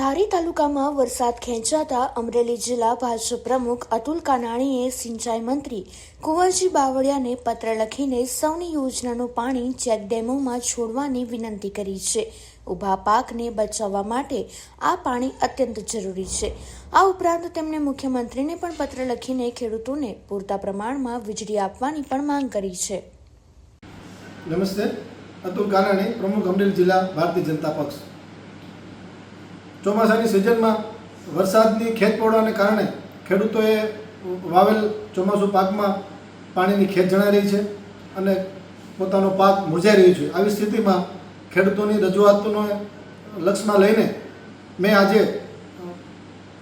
ધારી તાલુકામાં વરસાદ ખેંચાતા અમરેલી જિલ્લા ભાજપ પ્રમુખ અતુલ કાનાણીએ સિંચાઈ મંત્રી કુંવરજી બાવળિયાને પત્ર લખીને સૌની યોજનાનું પાણી ચેકડેમોમાં છોડવાની વિનંતી કરી છે. ઊભા પાકને બચાવવા માટે આ પાણી અત્યંત જરૂરી છે. આ ઉપરાંત તેમણે મુખ્યમંત્રીને પણ પત્ર લખીને ખેડૂતોને પૂરતા પ્રમાણમાં વીજળી આપવાની પણ માંગ કરી છે. નમસ્તે. અતુલ કાનાણી, પ્રમુખ અમરેલી જિલ્લા ભારતીય જનતા પક્ષ. ચોમાસાની સિઝનમાં વરસાદની ખેત કારણે ખેડૂતોએ વાવેલ ચોમાસુ પાકમાં પાણીની ખેત જણાઈ રહી છે અને પોતાનો પાક મુરઝાઈ રહ્યો છે. આવી સ્થિતિમાં ખેડૂતોની રજૂઆતોને લક્ષમાં લઈને મેં આજે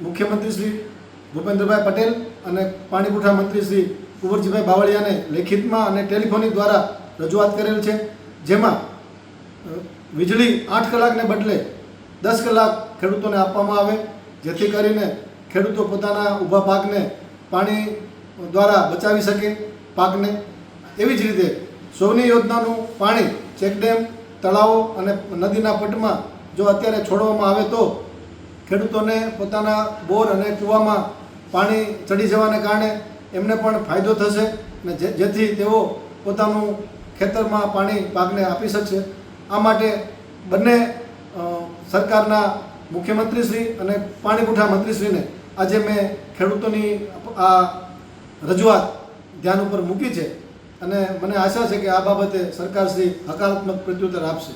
મુખ્યમંત્રી શ્રી ભૂપેન્દ્રભાઈ પટેલ અને પાણી પુરવઠા મંત્રી શ્રી કુંવરજીભાઈ બાવળિયાને લેખિતમાં અને ટેલિફોનિક દ્વારા રજૂઆત કરેલ છે, જેમાં વીજળી આઠ કલાકને બદલે દસ કલાક ખેડૂતોને આપવામાં આવે, જેથી કરીને ખેડૂતો પોતાના ઊભા પાકને પાણી દ્વારા બચાવી શકે પાકને. એવી જ રીતે સૌની યોજનાનું પાણી ચેકડેમ તળાવો અને નદીના પટમાં જો અત્યારે છોડવામાં આવે તો ખેડૂતોને પોતાના બોર અને કૂવામાં પાણી ચડી જવાને કારણે એમને પણ ફાયદો થશે અને જેથી તેઓ પોતાનું ખેતરમાં પાણી પાકને આપી શકશે. આ માટે બંને સરકારના મુખ્યમંત્રીશ્રી અને પાણી પુરવઠા મંત્રીશ્રીને આજે મેં ખેડૂતોની આ રજૂઆત ધ્યાન ઉપર મૂકી છે અને મને આશા છે કે આ બાબતે સરકારશ્રી હકારાત્મક પ્રત્યુત્તર આપશે.